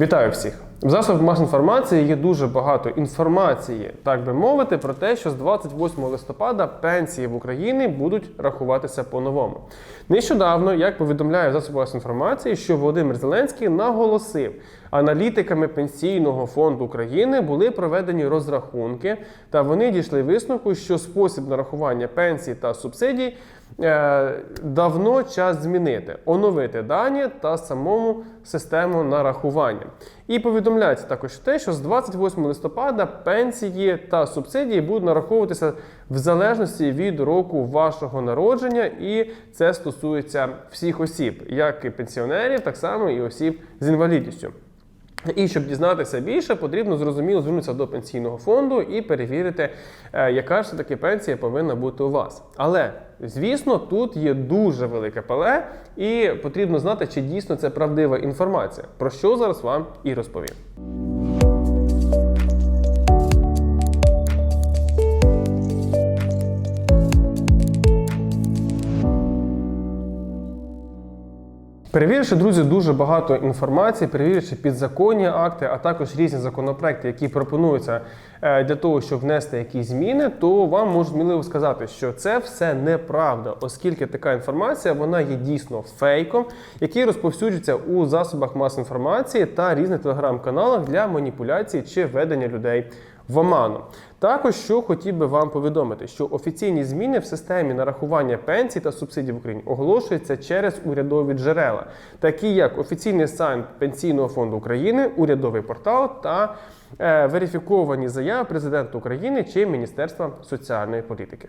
Вітаю всіх! В засобах масової інформації є дуже багато інформації, так би мовити, про те, що з 28 листопада пенсії в Україні будуть рахуватися по-новому. Нещодавно, як повідомляє засоби масової інформації, що Володимир Зеленський наголосив, аналітиками Пенсійного фонду України були проведені розрахунки, та вони дійшли висновку, що спосіб нарахування пенсій та субсидій е, давно час змінити, оновити дані та самому систему нарахування. І повідомляється також те, що з 28 листопада пенсії та субсидії будуть нараховуватися в залежності від року вашого народження, і це стосується всіх осіб, як і пенсіонерів, так само і осіб з інвалідністю. І щоб дізнатися більше, потрібно зрозуміло звернутися до пенсійного фонду і перевірити, е, яка ж все-таки пенсія повинна бути у вас. Але звісно, тут є дуже велике пале, і потрібно знати, чи дійсно це правдива інформація. Про що зараз вам і розповім. Перевіривши, друзі, дуже багато інформації, перевіривши підзаконні акти, а також різні законопроекти, які пропонуються е, для того, щоб внести якісь зміни, то вам можуть сміливо сказати, що це все неправда, оскільки така інформація вона є дійсно фейком, який розповсюджується у засобах масової інформації та різних телеграм-каналах для маніпуляції чи ведення людей в оману. Також що хотів би вам повідомити, що офіційні зміни в системі нарахування пенсій та субсидій в Україні оголошуються через урядові джерела, такі як офіційний сайт Пенсійного фонду України, урядовий портал та е, верифіковані заяви президента України чи Міністерства соціальної політики.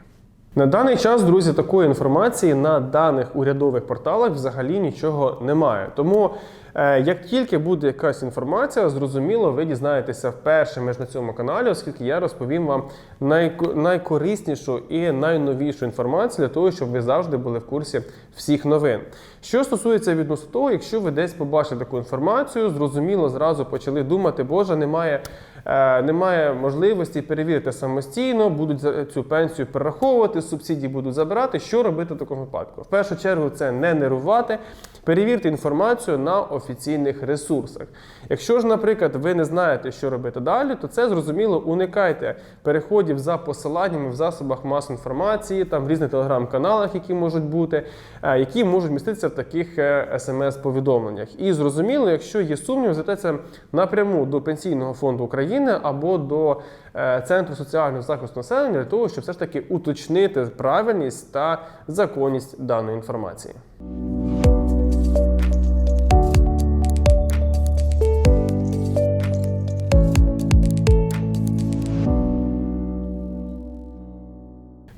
На даний час, друзі, такої інформації на даних урядових порталах взагалі нічого немає. Тому, е, як тільки буде якась інформація, зрозуміло, ви дізнаєтеся вперше на цьому каналі, оскільки я розповім вам найко- найкориснішу і найновішу інформацію для того, щоб ви завжди були в курсі всіх новин. Що стосується відносно того, якщо ви десь побачили таку інформацію, зрозуміло, зразу почали думати, боже, немає. Е, Немає можливості перевірити самостійно, будуть цю пенсію перераховувати, субсидії будуть забирати. Що робити в такому випадку? В першу чергу це не нервувати, перевірте інформацію на офіційних ресурсах. Якщо ж, наприклад, ви не знаєте, що робити далі, то це зрозуміло уникайте переходів за посиланнями в засобах масової інформації, там в різних телеграм-каналах, які можуть бути, е, які можуть міститися в таких е, смс-повідомленнях. І зрозуміло, якщо є сумнів, звертайтеся напряму до Пенсійного фонду України або до е, Центру соціального захисту населення для того, щоб все ж таки уточнити правильність та законність даної інформації.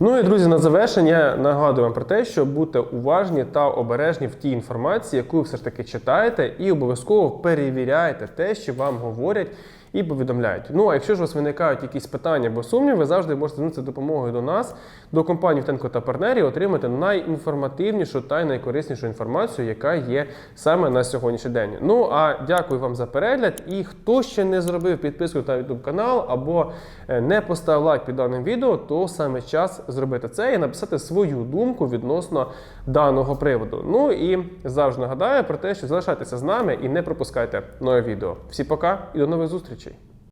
Ну і друзі, на завершення нагадую вам про те, що будьте уважні та обережні в тій інформації, яку ви все ж таки читаєте, і обов'язково перевіряйте те, що вам говорять і повідомляють. Ну а якщо ж у вас виникають якісь питання або сумніви, ви завжди можете звернутися допомогою до нас, до компанії Втенко та партнерів, отримати найінформативнішу та найкориснішу інформацію, яка є саме на сьогоднішній день. Ну а дякую вам за перегляд. І хто ще не зробив підписку на YouTube канал або е, не поставив лайк під даним відео, то саме час зробити це і написати свою думку відносно даного приводу. Ну і завжди нагадаю про те, що залишайтеся з нами і не пропускайте нове відео. Всі пока і до нових зустрічей. Richie.